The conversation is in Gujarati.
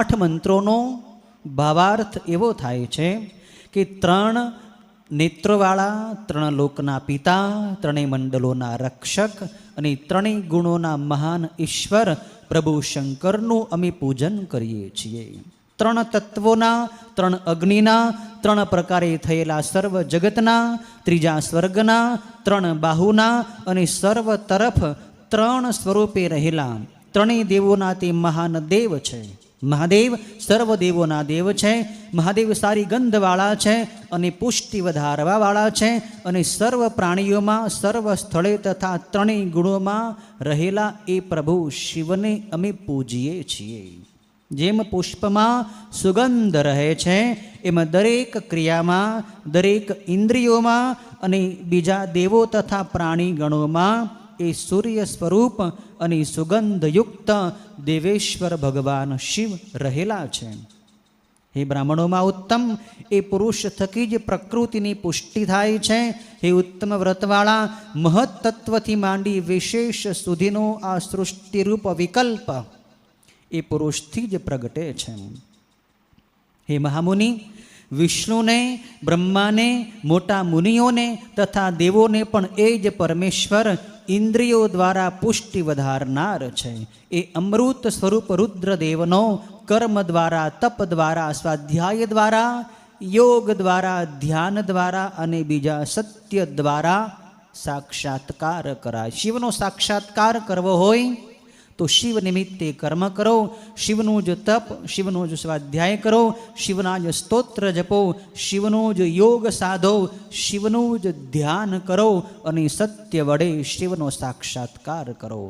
આઠ મંત્રોનો ભાવાર્થ એવો થાય છે કે ત્રણ નેત્રવાળા, ત્રણ લોકના પિતા, ત્રણેય મંડલોના રક્ષક અને ત્રણેય ગુણોના મહાન ઈશ્વર પ્રભુ શંકરનું અમે પૂજન કરીએ છીએ. ત્રણ તત્વોના, ત્રણ અગ્નિના, ત્રણ પ્રકારે થયેલા સર્વ જગતના, ત્રીજા સ્વર્ગના, ત્રણ બાહુના અને સર્વ તરફ ત્રણ સ્વરૂપે રહેલા ત્રણેય દેવોના તે મહાન દેવ છે. મહાદેવ સર્વ દેવોના દેવ છે. મહાદેવ સારી ગંધવાળા છે અને પુષ્ટિ વધારવાવાળા છે અને સર્વ પ્રાણીઓમાં, સર્વ સ્થળે તથા ત્રણેય ગુણોમાં રહેલા એ પ્રભુ શિવને અમે પૂજીએ છીએ. જેમ પુષ્પમાં સુગંધ રહે છે, એમ દરેક ક્રિયામાં, દરેક ઇન્દ્રિયોમાં અને બીજા દેવો તથા પ્રાણી ગણોમાં એ સૂર્ય સ્વરૂપ અને સુગંધયુક્ત દેવેશ્વર ભગવાન શિવ રહેલા છે. હે બ્રાહ્મણોમાં ઉત્તમ, એ પુરુષ થકી જ પ્રકૃતિની પુષ્ટિ થાય છે. હે ઉત્તમ વ્રતવાળા, મહત્તત્વથી માંડી વિશેષ સુધીનો આ સૃષ્ટિરૂપ વિકલ્પ એ પુરુષથી જ પ્રગટે છે. હે મહામુનિ, વિષ્ણુને, બ્રહ્માને, મોટા મુનિઓને તથા દેવોને પણ એ જ પરમેશ્વર ઇન્દ્રિયો દ્વારા પુષ્ટિ વધારનાર છે. એ અમૃત સ્વરૂપ રુદ્રદેવનો કર્મ દ્વારા, તપ દ્વારા, સ્વાધ્યાય દ્વારા, યોગ દ્વારા, ધ્યાન દ્વારા અને બીજા સત્ય દ્વારા સાક્ષાત્કાર કરાય. શિવનો સાક્ષાત્કાર કરવો હોય તો શિવ નિમિત્તે કર્મ કરો, શિવનું જ તપ, શિવનો જ સ્વાધ્યાય કરો, શિવના જ સ્તોત્ર જપો, શિવનો જ યોગ સાધો, શિવનું જ ધ્યાન કરો અને સત્ય વડે શિવનો સાક્ષાત્કાર કરો.